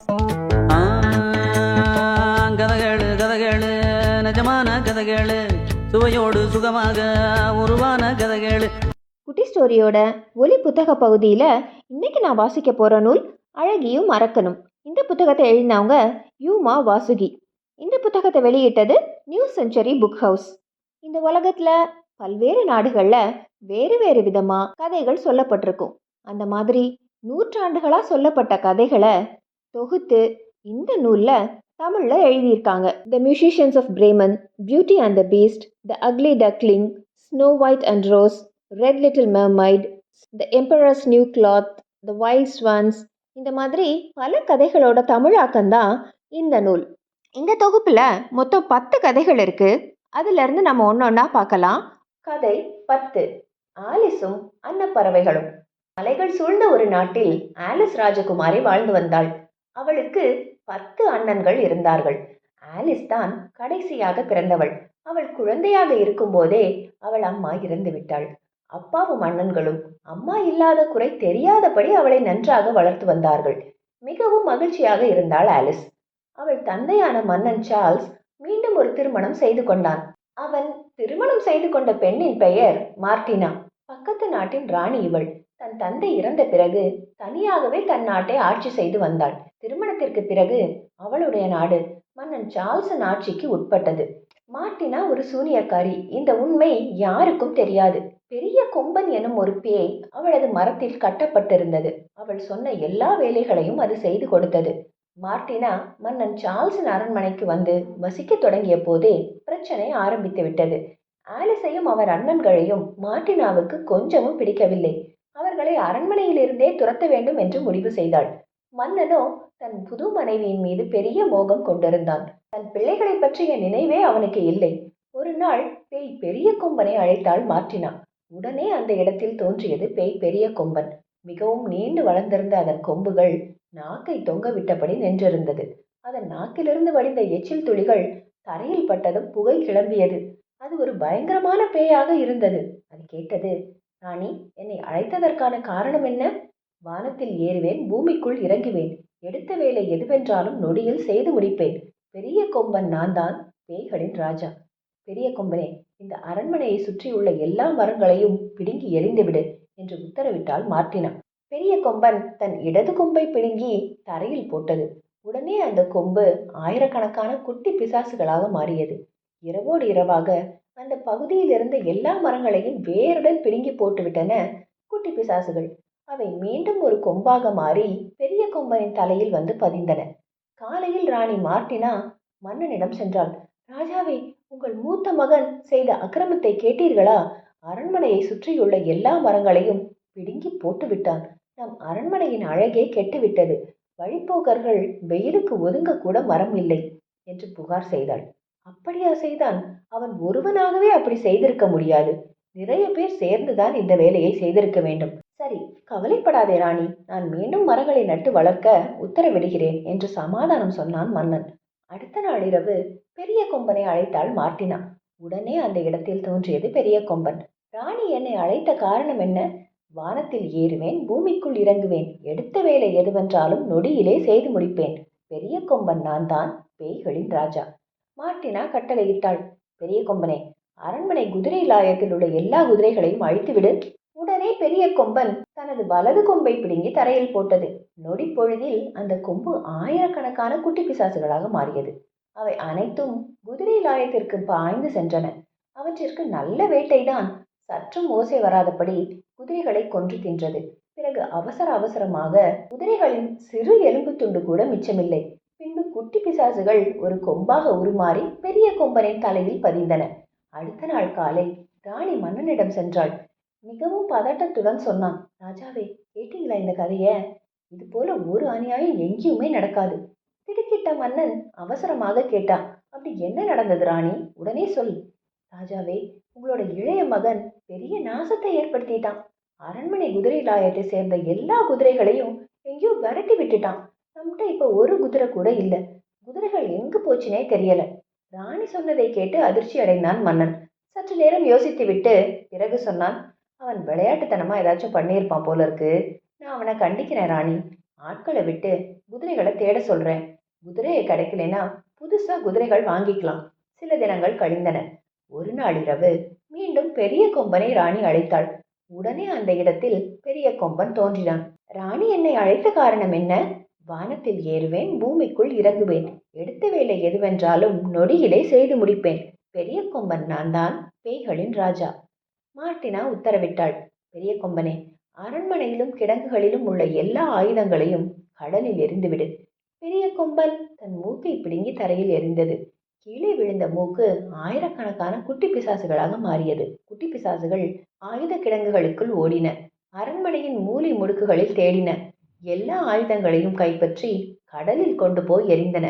ஆ, கதகளு கதகளு நிஜமான கதகளு சுவையோடு சுகமாக உருவான கதகளு. குட்டி ஸ்டோரியோட ஒலி புத்தக பகுதியில் இன்னைக்கு நான் வாசிக்க போகிற நூல் அழகியும் மறக்கணும் இந்த புத்தகத்தை எழுதினவங்க யூமா வாசுகி. இந்த புத்தகத்தை வெளியிட்டது நியூ செஞ்சுரி புக் ஹவுஸ். இந்த உலகத்தில் பல்வேறு நாடுகளில் வேறு வேறு விதமாக கதைகள் சொல்லப்பட்டிருக்கும். அந்த மாதிரி நூற்றாண்டுகளாக சொல்லப்பட்ட கதைகளை தொகுத்து இந்த நூலில் தமிழில் எழுதியிருக்காங்க. The musicians of Bremen beauty and the beast the ugly duckling snow white and rose red little mermaid the emperor's new cloth the wild swans இந்த மாதிரி பல கதைகளோட தமிழாக்கம்தான் இந்த நூல். இந்த தொகுப்பில் மொத்தம் பத்து கதைகள் இருக்குது அதிலிருந்து நம்ம ஒன்றொன்னா பார்க்கலாம். கதை பத்து. ஆலிஸும் அன்னப்பறவைகளும். மலைகள் சூழ்ந்த ஒரு நாட்டில் ஆலிஸ் ராஜகுமாரி வாழ்ந்து வந்தாள். அவளுக்கு பத்து அண்ணன்கள் இருந்தார்கள். ஆலிஸ் தான் கடைசியாக பிறந்தவள். அவள் குழந்தையாக இருக்கும்போதே அவள் அம்மா இறந்து விட்டாள். அப்பாவும் அண்ணன்களும் அம்மா இல்லாத குறை தெரியாதபடி அவளை நன்றாக வளர்த்து வந்தார்கள். மிகவும் மகிழ்ச்சியாக இருந்தாள் ஆலிஸ். அவள் தந்தையான மன்னன் சார்ல்ஸ் மீண்டும் ஒரு திருமணம் செய்து கொண்டான். அவன் திருமணம் செய்து கொண்ட பெண்ணின் பெயர் மார்டினா. பக்கத்து நாட்டின் ராணி இவள். தன் தந்தை இறந்த பிறகு தனியாகவே தன் நாட்டை ஆட்சி செய்து வந்தாள். திருமணத்திற்கு பிறகு அவளுடைய நாடு மன்னன் சார்ல்ஸின் ஆட்சிக்கு உட்பட்டது. மார்டினா ஒரு சூனியக்காரி. இந்த உண்மை யாருக்கும் தெரியாது. பெரிய கொம்பன் எனும் ஒரு பேய் அவளது மரத்தில் கட்டப்பட்டிருந்தது. அவள் சொன்ன எல்லா வேலைகளையும் அது செய்து கொடுத்தது. மார்டினா மன்னன் சார்ல்ஸின் அரண்மனைக்கு வந்து வசிக்க தொடங்கிய போதே பிரச்சனை ஆரம்பித்து விட்டது. ஆலிஸையும் அவர் அண்ணன்களையும் மார்டினாவுக்கு கொஞ்சமும் பிடிக்கவில்லை. அவர்களை அரண்மனையிலிருந்தே துரத்த வேண்டும் என்று முடிவு செய்தாள். மன்னனோ தன் புது மனைவியின் மீது பெரிய மோகம் கொண்டிருந்தான். தன் பிள்ளைகளை பற்றிய நினைவே அவனுக்கு இல்லை. ஒரு நாள் பேய் பெரிய கொம்பனை அழைத்தாள் மாற்றினான் உடனே அந்த இடத்தில் தோன்றியது பேய் பெரிய கொம்பன். மிகவும் நீண்டு வளர்ந்திருந்த அதன் கொம்புகள் நாக்கை தொங்க விட்டபடி நின்றிருந்தது. அதன் நாக்கிலிருந்து வடிந்த எச்சில் துளிகள் தரையில் பட்டதும் புகை கிளம்பியது. அது ஒரு பயங்கரமான பேயாக இருந்தது. அது கேட்டது ராணி என்னை அழைத்ததற்கான காரணம் என்ன? வானத்தில் ஏறுவேன் பூமிக்குள் இறங்குவேன். எடுத்த வேலை எதுவென்றாலும் நொடியில் செய்து முடிப்பேன். பெரிய கொம்பன் நான் தான் பேய்களின் ராஜா. பெரிய கொம்பனே இந்த அரண்மனையை சுற்றியுள்ள எல்லா மரங்களையும் பிடுங்கி எறிந்துவிடு என்று உத்தரவிட்டால் மார்ட்டினா. பெரிய கொம்பன் தன் இடது கொம்பை பிடுங்கி தரையில் போட்டது. உடனே அந்த கொம்பு ஆயிரக்கணக்கான குட்டி பிசாசுகளாக மாறியது. இரவோடு இரவாக அந்த பகுதியில் இருந்த எல்லா மரங்களையும் வேருடன் பிடுங்கி போட்டுவிட்டன குட்டி பிசாசுகள். அவை மீண்டும் ஒரு கொம்பாக மாறி பெரிய கொம்பனின் தலையில் வந்து பதிந்தன. காலையில் ராணி மார்டினா மன்னனிடம் சென்றாள். ராஜாவே உங்கள் மூத்த மகன் செய்த அக்கிரமத்தை கேட்டீர்களா? அரண்மனையை சுற்றியுள்ள எல்லா மரங்களையும் பிடுங்கி போட்டு விட்டான் நம் அரண்மனையின் அழகே கெட்டுவிட்டது. வழிப்போக்கர்கள் வெயிலுக்கு ஒதுங்க கூட மரம் இல்லை என்று புகார் செய்தாள். அப்படியா செய்தான். அவன் ஒருவனாகவே அப்படி செய்திருக்க முடியாது. நிறைய பேர் சேர்ந்துதான் இந்த வேலையை செய்திருக்க வேண்டும். சரி கவலைப்படாதே ராணி. நான் மீண்டும் மரங்களை நட்டு வளர்க்க உத்தரவிடுகிறேன் என்று சமாதானம் சொன்னான் மன்னன். அடுத்த நாள் இரவு பெரிய கொம்பனை அழைத்தாள் மார்டினா உடனே அந்த இடத்தில் தோன்றியது பெரிய கொம்பன். ராணி என்னை அழைத்த காரணம் என்ன? வானத்தில் ஏறுவேன் பூமிக்குள் இறங்குவேன். எடுத்த வேலை எதுவென்றாலும் நொடியிலே செய்து முடிப்பேன். பெரிய கொம்பன் நான் தான் பேய்களின் ராஜா. மார்டினா கட்டளையிட்டாள் பெரிய கொம்பனே அரண்மனை குதிரை லாயத்தில் உள்ள எல்லா குதிரைகளையும் அழித்துவிடு. உடனே பெரிய கொம்பன் தனது வலது கொம்பை பிடுங்கி தரையில் போட்டது. நொடி பொழுதில் அந்த கொம்பு ஆயிரக்கணக்கான குட்டி பிசாசுகளாக மாறியது. அவை அனைத்தும் குதிரை லாயத்திற்கு பாய்ந்து சென்றன. அவற்றிற்கு நல்ல வேட்டைதான். சற்றும் ஓசை வராதபடி குதிரைகளை கொன்று தின்றது. பிறகு அவசர அவசரமாக குதிரைகளின் சிறு எலும்பு துண்டு கூட மிச்சமில்லை. பின்பு குட்டி பிசாசுகள் ஒரு கொம்பாக உருமாறி பெரிய கொம்பனின் தலையில் பதிந்தன. அடுத்த நாள் காலை ராணி மன்னனிடம் சென்றாள். மிகவும் பதட்டத்துடன் சொன்னான் ராஜாவே கேட்டீங்களா இந்த கதைய? இது போல ஒரு அநியாயம் எங்கேயுமே நடக்காது. திடுக்கிட்ட மன்னன் அவசரமாக கேட்டான் அப்படி என்ன நடந்தது ராணி? உடனே சொல். ராஜாவே உங்களோட இளைய மகன் பெரிய நாசத்தை ஏற்படுத்திட்டான். அரண்மனை குதிரை லாயத்தை சேர்ந்த எல்லா குதிரைகளையும் எங்கேயோ விரட்டி விட்டுட்டான். நம்மகிட்ட இப்போ ஒரு குதிரை கூட இல்லை. குதிரைகள் எங்கு போச்சுனே தெரியல. ராணி சொன்னதை கேட்டு அதிர்ச்சி அடைந்தான் மன்னன். சற்று நேரம் யோசித்து விட்டு பிறகு சொன்னான் அவன் விளையாட்டுத்தனமா ஏதாச்சும் பண்ணியிருப்பான் போல இருக்கு. நான் அவனை கண்டிக்கிறேன் ராணி. ஆட்களை விட்டு குதிரைகளை தேட சொல்றேன். குதிரையை கிடைக்கலனா புதுசா குதிரைகள் வாங்கிக்கலாம். சில தினங்கள் கழிந்தன. ஒரு நாள் இரவு மீண்டும் பெரிய கொம்பனை ராணி அழைத்தாள். உடனே அந்த இடத்தில் பெரிய கொம்பன் தோன்றினான். ராணி என்னை அழைத்த காரணம் என்ன? வானத்தில் ஏறுவேன் பூமிக்குள் இறங்குவேன். எடுத்த வேலை எதுவென்றாலும் நொடியிலே செய்து முடிப்பேன். பெரிய கொம்பன் நான் தான் பேய்களின் ராஜா. மார்ட்டினா உத்தரவிட்டாள். பெரிய கொம்பனே அரண்மனையிலும் கிடங்குகளிலும் உள்ள எல்லா ஆயுதங்களையும் கடலில் எரிந்துவிடு பெரிய கொம்பன் தன் மூக்கை பிடுங்கி தரையில் எரிந்தது கீழே விழுந்த மூக்கு ஆயிரக்கணக்கான குட்டி பிசாசுகளாக மாறியது. குட்டி பிசாசுகள் ஆயுத கிடங்குகளுக்குள் ஓடின. அரண்மனையின் மூலை முடுக்குகளில் தேடின. எல்லா ஆயுதங்களையும் கைப்பற்றி கடலில் கொண்டு போய் எரிந்தன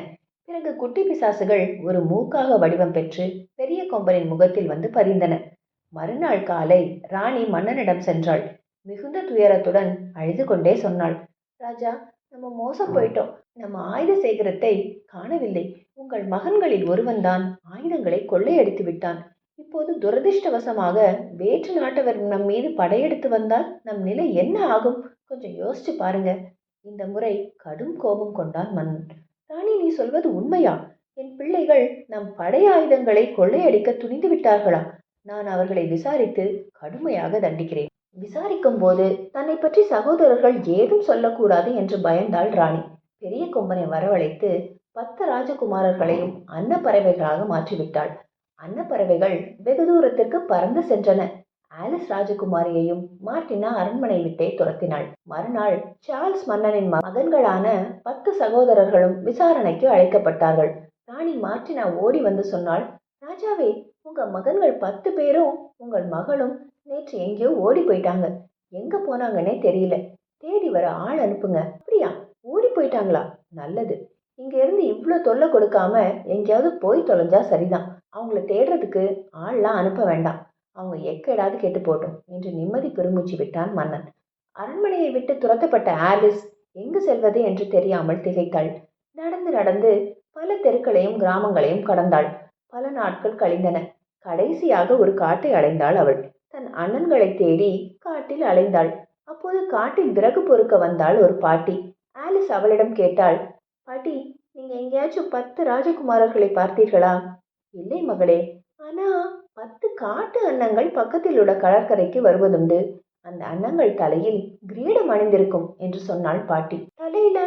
பிறகு குட்டி பிசாசுகள் ஒரு மூக்காக வடிவம் பெற்று பெரிய கொம்பனின் முகத்தில் வந்து பதிந்தன மறுநாள் காலை ராணி மன்னனிடம் சென்றாள். மிகுந்த துயரத்துடன் அழுது கொண்டே சொன்னாள் ராஜா நம்ம மோசம் போயிட்டோம். நம்ம ஆயுத சேகரத்தை காணவில்லை. உங்கள் மகன்களில் ஒருவன்தான் ஆயுதங்களை கொள்ளையடித்து விட்டான். இப்போது துரதிர்ஷ்டவசமாக வேற்று நாட்டவர் நம் மீது படையெடுத்து வந்தால் நம் நிலை என்ன ஆகும்? கொஞ்சம் யோசிச்சு பாருங்க. இந்த முறை கடும் கோபம் கொண்டான் மன்னன். ராணி நீ சொல்வது உண்மையா? என் பிள்ளைகள் நம் படை ஆயுதங்களை கொள்ளையடிக்க துணிந்து விட்டார்களா? நான் அவர்களை விசாரித்து கடுமையாக தண்டிக்கிறேன். விசாரிக்கும் போது தன்னை பற்றி சகோதரர்கள் ஏதும் சொல்லக்கூடாது என்று பயந்தாள் ராணி. பெரிய கொம்பனை வரவழைத்து பத்து ராஜகுமாரர்களையும் அன்னப்பறவைகளாக மாற்றிவிட்டாள். அன்னப்பறவைகள் வெகு தூரத்திற்கு பறந்து சென்றன. ஆலிஸ் ராஜகுமாரியையும் மார்டினா அரண்மனை விட்டே துரத்தினாள். மறுநாள் சார்ல்ஸ் மன்னனின் மகன்களான பத்து சகோதரர்களும் விசாரணைக்கு அழைக்கப்பட்டார்கள். ராணி மார்டினா ஓடி வந்து சொன்னாள் ராஜாவே உங்க மகன்கள் பத்து பேரும் உங்கள் மகளும் நேற்று எங்கேயோ ஓடி போயிட்டாங்க. எங்க போனாங்கன்னே தெரியல. தேடி வர ஆள் அனுப்புங்க. அப்படியா? ஓடி போயிட்டாங்களா? நல்லது. இங்க இருந்து இவ்வளோ தொல்லை கொடுக்காம எங்கேயாவது போய் தொலைஞ்சா சரிதான். அவங்கள தேடுறதுக்கு ஆள்லாம் அனுப்ப வேண்டாம். அவங்க எக்கேடாவது கெட்டு போட்டோம் என்று நிம்மதி பெருமூச்சு விட்டான் மன்னன். அரண்மனையை விட்டு துரத்தப்பட்ட ஆலிஸ் எங்கு செல்வது என்று தெரியாமல் திகைத்தாள். நடந்து நடந்து பல தெருக்களையும் கிராமங்களையும் கடந்தாள். பல நாட்கள் கழிந்தன. கடைசியாக ஒரு காட்டை அடைந்தாள் அவள். தன் அண்ணன்களை தேடி காட்டில் அலைந்தாள். அப்போது காட்டில் விறகு பொறுக்க வந்தாள் ஒரு பாட்டி. ஆலிஸ் அவளிடம் கேட்டாள் பாட்டி நீங்க எங்கேயாச்சும் பத்து ராஜகுமாரர்களை பார்த்தீர்களா? இல்லை மகளே. ஆனா பத்து காட்டு அன்னங்கள் பக்கத்தில் உள்ள கடற்கரைக்கு வருவதுண்டு. அந்த அன்னங்கள் தலையில் கிரீடம் அணிந்திருக்கும் என்று சொன்னாள் பாட்டி. தலையில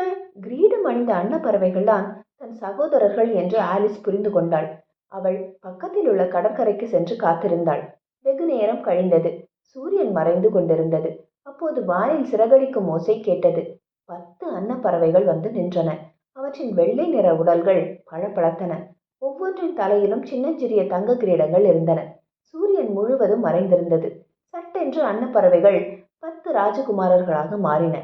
கிரீடம் அணிந்த அன்னப்பறவைகள் தான் தன் சகோதரர்கள் என்று ஆலிஸ் புரிந்து கொண்டாள். அவள் பக்கத்தில் உள்ள கடற்கரைக்கு சென்று காத்திருந்தாள். வெகு நேரம் கழிந்தது. சூரியன் மறைந்து கொண்டிருந்தது. அப்போது வானில் சிறகடிக்கும் ஓசை கேட்டது. பத்து அன்னப்பறவைகள் வந்து நின்றன. அவற்றின் வெள்ளை நிற உடல்கள் பழப்பழத்தன ஒவ்வொன்றின் தலையிலும் சின்னஞ்சிறிய தங்க கிரீடங்கள் இருந்தன. சூரியன் முழுவதும் மறைந்திருந்தது. சட்டென்று அன்னப்பறவைகள் பத்து ராஜகுமாரர்களாக மாறின.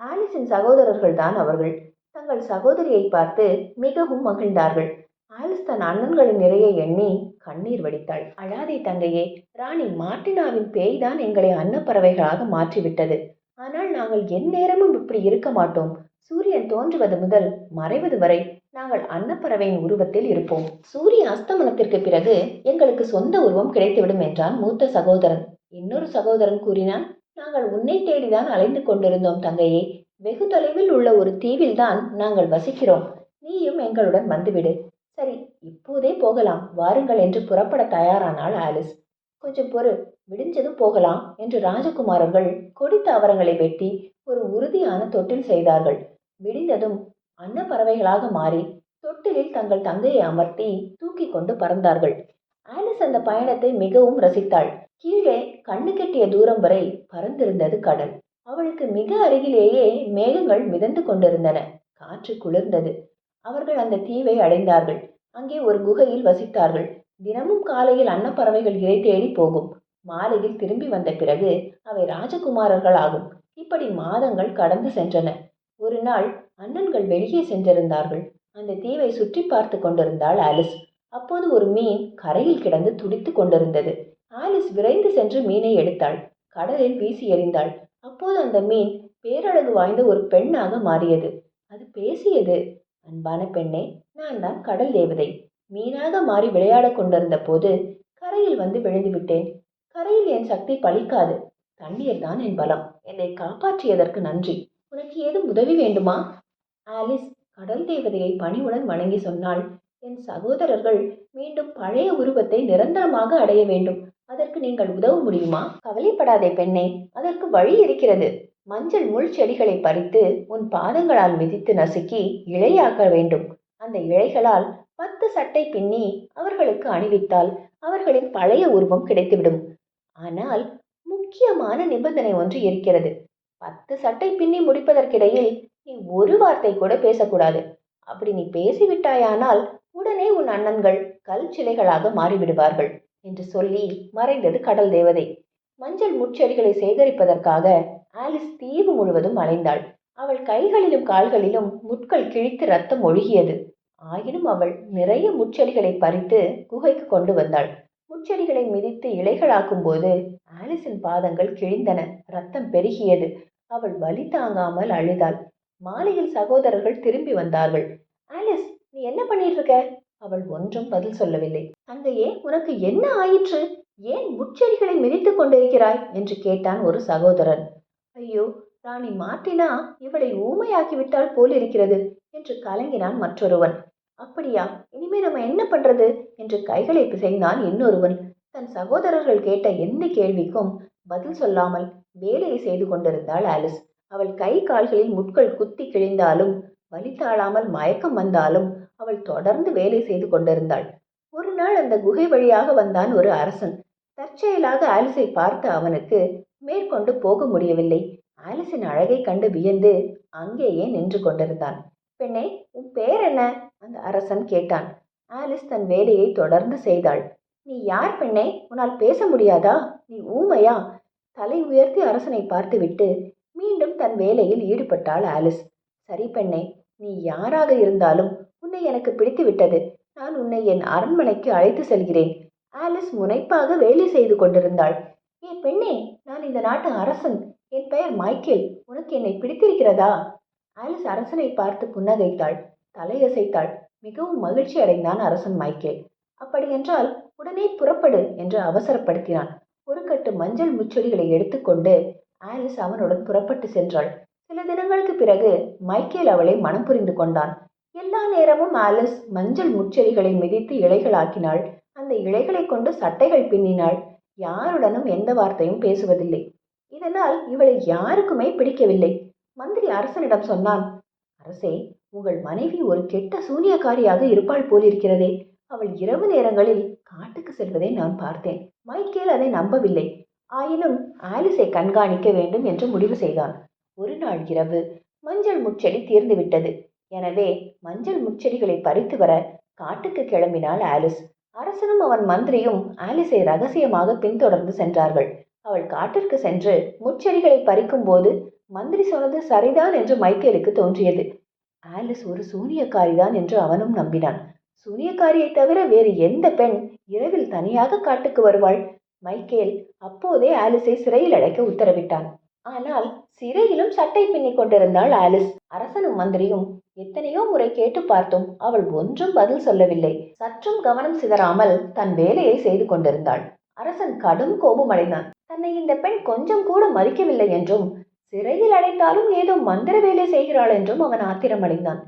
ஆலிஸின் சகோதரர்கள் தான் அவர்கள். தங்கள் சகோதரியை பார்த்து மிகவும் மகிழ்ந்தார்கள். ஆலிஸ் தன் அண்ணன்களின் நிறைய எண்ணி கண்ணீர் வடித்தாள். அழாதே தங்கையே ராணி மார்டினாவின் பேய்தான் எங்களை அன்னப்பறவைகளாக மாற்றிவிட்டது. ஆனால் நாங்கள் எந்நேரமும் இப்படி இருக்க மாட்டோம். சூரியன் தோன்றுவது முதல் மறைவது வரை நாங்கள் அன்னப்பறவையின் உருவத்தில் இருப்போம். சூரிய அஸ்தமனத்திற்கு பிறகு எங்களுக்கு சொந்த உருவம் கிடைத்துவிடும் என்றான் மூத்த சகோதரன். இன்னொரு சகோதரன் கூறினான் நாங்கள் உன்னை தேடிதான் அலைந்து கொண்டிருந்தோம் தங்கையே. வெகு தொலைவில் உள்ள ஒரு தீவில்தான் நாங்கள் வசிக்கிறோம். நீயும் எங்களுடன் வந்துவிடு. சரி இப்போதே போகலாம். வாருங்கள் என்று புறப்பட தயாரானாள் ஆலிஸ். கொஞ்சம் பொறு விடிஞ்சதும் போகலாம் என்று ராஜகுமாரர்கள் கொடி தாவரங்களை வெட்டி ஒரு உறுதியான தொட்டில் செய்தார்கள். விடிந்ததும் அன்னப்பறவைகளாக மாறி தொட்டிலில் தங்கள் தங்கையை அமர்த்தி தூக்கி கொண்டு பறந்தார்கள். ஆலிஸ் அந்த பயணத்தை மிகவும் ரசித்தாள். கீழே கண்ணு கெட்டிய தூரம் வரை பறந்திருந்தது கடல். அவளுக்கு மிக அருகிலேயே மேகங்கள் மிதந்து கொண்டிருந்தன. காற்று குளிர்ந்தது. அவர்கள் அந்த தீவை அடைந்தார்கள். அங்கே ஒரு குகையில் வசித்தார்கள். தினமும் காலையில் அன்னப்பறவைகள் இறை தேடி போகும். மாலையில் திரும்பி வந்த பிறகு அவை ராஜகுமாரர்கள் ஆகும் இப்படி மாதங்கள் கடந்து சென்றன. ஒரு நாள் அண்ணன்கள் வெளியே சென்றிருந்தார்கள். அந்த தீவை சுற்றி பார்த்து கொண்டிருந்தாள் ஆலிஸ். அப்போது ஒரு மீன் கரையில் கிடந்து துடித்து கொண்டிருந்தது. ஆலிஸ் விரைந்து சென்று மீனை எடுத்தாள். கடலில் வீசி எறிந்தாள். அப்போது அந்த மீன் பேரழகு வாய்ந்த ஒரு பெண்ணாக மாறியது. அது பேசியது அன்பான பெண்ணே நான் தான் கடல் தேவதை. மீனாக மாறி விளையாடக் கொண்டிருந்த போது கரையில் வந்து விழுந்து விட்டேன். கரையில் என் சக்தி பலிக்காது. தண்ணீர் தான் என் பலம். என்னை காப்பாற்றியதற்கு நன்றி. உனக்கு ஏதும் உதவி வேண்டுமா? ஆலிஸ் கடல் தேவதையை பணிவுடன் வணங்கி சொன்னாள். என் சகோதரர்கள் மீண்டும் பழைய உருவத்தை நிரந்தரமாக அடைய வேண்டும். அதற்கு நீங்கள் உதவ முடியுமா? கவலைப்படாதே பெண்ணே அதற்கு வழி இருக்கிறது. மஞ்சள் முள் செடிகளை பறித்து உன் பாதங்களால் மிதித்து நசுக்கி இழையாக்க வேண்டும். அந்த இழைகளால் பத்து சட்டை பின்னி அவர்களுக்கு அணிவித்தால் அவர்களின் பழைய உருவம் கிடைத்துவிடும். ஆனால் முக்கியமான நிபந்தனை ஒன்று இருக்கிறது. பத்து சட்டை பின்னி முடிப்பதற்கிடையில் நீ ஒரு வார்த்தை கூட பேசக்கூடாது. அப்படி நீ பேசிவிட்டாயானால் உடனே உன் அண்ணன்கள் கல் சிலைகளாக மாறிவிடுவார்கள் என்று சொல்லி மறைந்தது கடல் தேவதை. மஞ்சள் முட்செடிகளை சேகரிப்பதற்காக ஆலிஸ் தீவு முழுவதும் அலைந்தாள். அவள் கைகளிலும் கால்களிலும் முட்கள் கிழித்து ரத்தம் ஒழுகியது. ஆயினும் அவள் நிறைய முட்செடிகளை பறித்து குகைக்கு கொண்டு வந்தாள். பூச்செடிகளை மிதித்து இலைகளாக்கும் போது ஆலிஸின் பாதங்கள் கிழிந்தன. ரத்தம் பெருகியது. அவள் வலி தாங்காமல் அழுதாள். மாலையில் சகோதரர்கள் திரும்பி வந்தார்கள். ஆலிஸ் நீ என்ன பண்ணிட்டு இருக்க அவள் ஒன்றும் பதில் சொல்லவில்லை. அங்கேயே உனக்கு என்ன ஆயிற்று? ஏன் முட்செடிகளை மிதித்துக் கொண்டிருக்கிறாய்? என்று கேட்டான் ஒரு சகோதரன். ஐயோ ராணி மாட்டினா இவளை ஊமையாக்கிவிட்டால் போலிருக்கிறது போல் இருக்கிறது என்று கலங்கினான் மற்றொருவன். அப்படியா? இனிமே நம்ம என்ன பண்றது? என்று கைகளை பிசைந்தான் இன்னொருவன். தன் சகோதரர்கள் கேட்ட எந்த கேள்விக்கும் பதில் சொல்லாமல் வேலையை செய்து கொண்டிருந்தாள் ஆலிஸ். அவள் கை கால்களில் முட்கள் குத்தி கிழிந்தாலும் வலி தாழாமல் மயக்கம் வந்தாலும் அவள் தொடர்ந்து வேலை செய்து கொண்டிருந்தாள். ஒரு நாள் அந்த குகை வழியாக வந்தான் ஒரு அரசன். தற்செயலாக ஆலிஸை பார்த்த அவனுக்கு மேற்கொண்டு போக முடியவில்லை. ஆலிஸின் அழகை கண்டு வியந்து அங்கேயே நின்று கொண்டிருந்தான். பெண்ணே உன் பேர் என்ன? அந்த அரசன் கேட்டான். ஆலிஸ் தன் வேலையை தொடர்ந்து செய்தாள். நீ யார் பெண்ணே? உன்னால் பேச முடியாதா? நீ ஊமையா? தலை உயர்த்தி அரசனை பார்த்துவிட்டு மீண்டும் தன் வேலையில் ஈடுபட்டாள் ஆலிஸ். சரி பெண்ணே நீ யாராக இருந்தாலும் உன்னை எனக்கு பிடித்து விட்டது நான் உன்னை என் அரண்மனைக்கு அழைத்து செல்கிறேன். ஆலிஸ் முனைப்பாக வேலை செய்து கொண்டிருந்தாள். ஏ பெண்ணே நான் இந்த நாட்டு அரசன். என் பெயர் மைக்கேல். உனக்கு என்னை பிடித்திருக்கிறதா? ஆலிஸ் அரசனை பார்த்து புன்னகைத்தாள். தலையசைத்தாள். மிகவும் மகிழ்ச்சி அடைந்தான் அரசன் மைக்கேல். அப்படியென்றால் உடனே புறப்படு என்று அவசரப்படுத்தினான். ஒரு கட்டு மஞ்சள் முச்செடிகளை எடுத்துக்கொண்டு ஆலிஸ் அவனுடன் புறப்பட்டு சென்றாள். சில தினங்களுக்கு பிறகு மைக்கேல் அவளை மனம் புரிந்து கொண்டான். எல்லா நேரமும் ஆலிஸ் மஞ்சள் முச்செடிகளை மிதித்து இலைகளாக்கினாள். அந்த இலைகளை கொண்டு சட்டைகள் பின்னினாள். யாருடனும் எந்த வார்த்தையும் பேசுவதில்லை. இதனால் இவளை யாருக்குமே பிடிக்கவில்லை. மந்திரி அரசனிடம் சொன்னான் அரசே உங்கள் மனைவி ஒரு கெட்ட சூனியக்காரியாக இருப்பாள் போலிருக்கிறதே. அவள் இரவு நேரங்களில் காட்டுக்கு செல்வதை நான் பார்த்தேன். மைக்கேல் அதை நம்பவில்லை. ஆயினும் ஆலிஸை கண்காணிக்க வேண்டும் என்று முடிவு செய்தான். ஒரு நாள் இரவு மஞ்சள் முச்செடி தீர்ந்து விட்டது. எனவே மஞ்சள் முச்செடிகளை பறித்து வர காட்டுக்கு கிளம்பினாள் ஆலிஸ். அரசனும் அவன் மந்திரியும் ஆலிஸை ரகசியமாக பின்தொடர்ந்து சென்றார்கள். அவள் காட்டிற்கு சென்று முச்செடிகளை பறிக்கும் போது மந்திரி சொன்னது சரிதான் என்று மைக்கேலுக்கு தோன்றியது. ஆலிஸ் ஒரு சூனியக்காரிதான் என்று அவனும் நம்பினான். சூனியக்காரியை தவிர வேறு எந்த பெண் இரவில் தனியாக காட்டுக்கு வருவாள்? மைக்கேல் அப்போதே ஆலிஸை சிறையில் அடைக்க உத்தரவிட்டான். ஆனால் சிறையிலும் சட்டை பின்னிக் கொண்டிருந்தாள் ஆலிஸ். அரசனும் மந்திரியும் எத்தனையோ முறை கேட்டு பார்த்தோம் அவள் ஒன்றும் பதில் சொல்லவில்லை. சற்றும் கவனம் சிதறாமல் தன் வேலையை செய்து கொண்டிருந்தாள். அரசன் கடும் கோபமடைந்தான் தன்னை இந்த பெண் கொஞ்சம் கூட மதிக்கவில்லை என்றும் சிறையில் அடைத்தாலும் ஏதோ மந்திர வேலை செய்கிறாள் என்றும் அவன் ஆத்திரமடைந்தான்.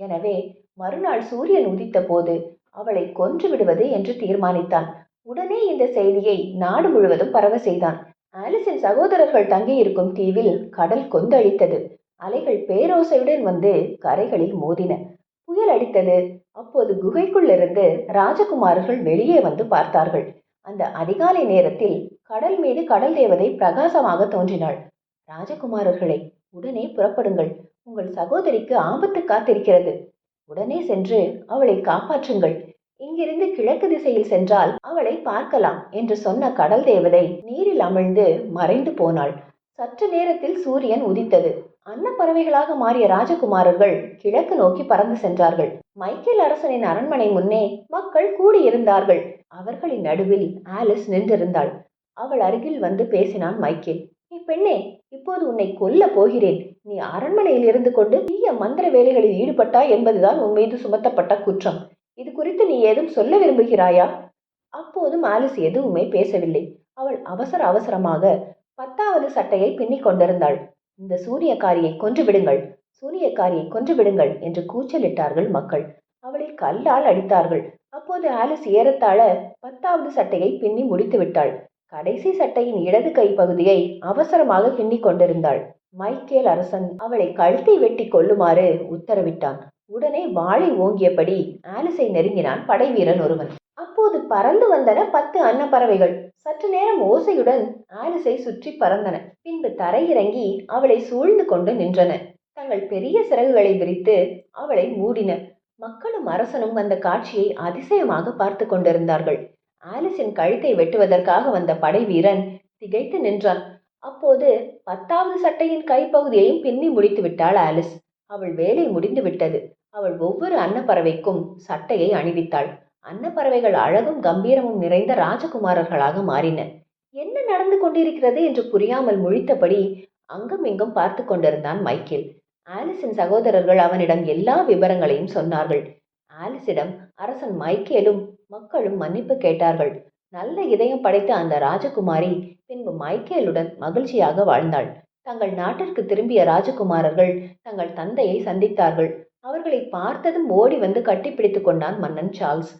எனவே மறுநாள் சூரியன் உதித்த போது அவளை கொன்று விடுவது என்று தீர்மானித்தான். உடனே இந்த செய்தியை நாடு முழுவதும் பரவ செய்தான். ஆலிஸின் சகோதரர்கள் தங்கியிருக்கும் தீவில் கடல் கொந்தளித்தது. அலைகள் பேரோசையுடன் வந்து கரைகளில் மோதின. புயல் அடித்தது. அப்போது குகைக்குள்ளிருந்து ராஜகுமாரர்கள் வெளியே வந்து பார்த்தார்கள். அந்த அதிகாலை நேரத்தில் கடல் மீது கடல் தேவதை பிரகாசமாக தோன்றினாள். ராஜகுமாரர்களே உடனே புறப்படுங்கள். உங்கள் சகோதரிக்கு ஆபத்து காத்திருக்கிறது. உடனே சென்று அவளை காப்பாற்றுங்கள். இங்கிருந்து கிழக்கு திசையில் சென்றால் அவளை பார்க்கலாம் என்று சொன்ன கடல் தேவதை நீரில் அமிழ்ந்து மறைந்து போனாள். சற்று நேரத்தில் சூரியன் உதித்தது. அன்னப்பறவைகளாக மாறிய ராஜகுமாரர்கள் கிழக்கு நோக்கி பறந்து சென்றார்கள். மைக்கேல் அரசனின் அரண்மனை முன்னே மக்கள் கூடியிருந்தார்கள். அவர்களின் நடுவில் ஆலிஸ் நின்றிருந்தாள். அவள் அருகில் வந்து பேசினான் மைக்கேல். நீ பெண்ணே இப்போது உன்னை கொல்ல போகிறேன். நீ அரண்மனையில் இருந்து கொண்டு தீய மந்திர வேலைகளில் ஈடுபட்டாய் என்பதுதான் உன் மீது சுமத்தப்பட்ட குற்றம். இது குறித்து நீ ஏதும் சொல்ல விரும்புகிறாயா? அப்போதும் ஆலிஸ் எதுவுமே பேசவில்லை. அவள் அவசர அவசரமாக பத்தாவது சட்டையை பின்னிக் கொண்டிருந்தாள். இந்த சூனியக்காரியை கொன்று விடுங்கள். சூனியக்காரியை கொன்று விடுங்கள் என்று கூச்சலிட்டார்கள் மக்கள். அவளை கல்லால் அடித்தார்கள். அப்போது ஆலிஸ் ஏறத்தாழ பத்தாவது சட்டையை பின்னி முடித்து விட்டாள் கடைசி சட்டையின் இடது கை பகுதியை அவசரமாக கிண்ணி கொண்டிருந்தாள். மைக்கேல் அரசன் அவளை கழுத்தை வெட்டி கொள்ளுமாறு உத்தரவிட்டான். உடனே வாளை ஓங்கியபடி ஆலிஸை நெருங்கினான் படைவீரன் ஒருவன். அப்போது பறந்து வந்தன பத்து அன்னப்பறவைகள். சற்று நேரம் ஓசையுடன் ஆலிஸை சுற்றி பறந்தன. பின்பு தரையிறங்கி அவளை சூழ்ந்து கொண்டு நின்றன. தங்கள் பெரிய சிறகுகளை விரித்து அவளை மூடின. மக்களும் அரசனும் அந்த காட்சியை அதிசயமாக பார்த்து கொண்டிருந்தார்கள். ஆலிஸின் கழுத்தை வெட்டுவதற்காக வந்த படை வீரன் திகைத்து நின்றான். அப்போது பத்தாவது சட்டையின் கைப்பகுதியையும் பின்னி முடித்து விட்டாள் ஆலிஸ். அவள் வேலை முடிந்து விட்டது. அவள் ஒவ்வொரு அன்னப்பறவைக்கும் சட்டையை அணிவித்தாள். அன்னப்பறவைகள் அழகும் கம்பீரமும் நிறைந்த ராஜகுமாரர்களாக மாறின. என்ன நடந்து கொண்டிருக்கிறது என்று புரியாமல் முழித்தபடி அங்கும் இங்கும் பார்த்து கொண்டிருந்தான் மைக்கேல். ஆலிஸின் சகோதரர்கள் அவனிடம் எல்லா விவரங்களையும் சொன்னார்கள். ஆலிஸிடம் அரசன் மைக்கேலும் மக்களும் மன்னிப்பு கேட்டார்கள். நல்ல இதயம் படைத்த அந்த ராஜகுமாரி பின்பு மைக்கேலுடன் மகிழ்ச்சியாக வாழ்ந்தாள். தங்கள் நாட்டிற்கு திரும்பிய ராஜகுமாரர்கள் தங்கள் தந்தையை சந்தித்தார்கள். அவர்களை பார்த்ததும் ஓடி வந்து கட்டிப்பிடித்துக் கொண்டான் மன்னன் சார்ல்ஸ்.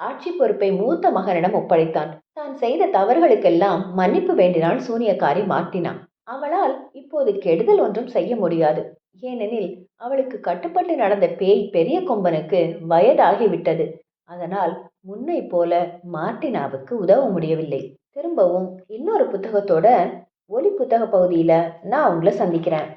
ஆட்சி பொறுப்பை மூத்த மகனிடம் ஒப்படைத்தான். தான் செய்த தவறுகளுக்கெல்லாம் மன்னிப்பு வேண்டினாள் சூனியக்காரி மார்ட்டினா. அவளால் இப்போது கெடுதல் ஒன்றும் செய்ய முடியாது. ஏனெனில் அவளுக்கு கட்டுப்பட்டு நடந்த பேய் பெரிய கொம்பனுக்கு வயதாகிவிட்டது. அதனால் முன்னை போல மார்டினாவுக்கு உதவ முடியவில்லை. திரும்பவும் இன்னொரு புத்தகத்தோட ஒலி புத்தக பகுதியில் நான் உங்களை சந்திக்கிறேன்.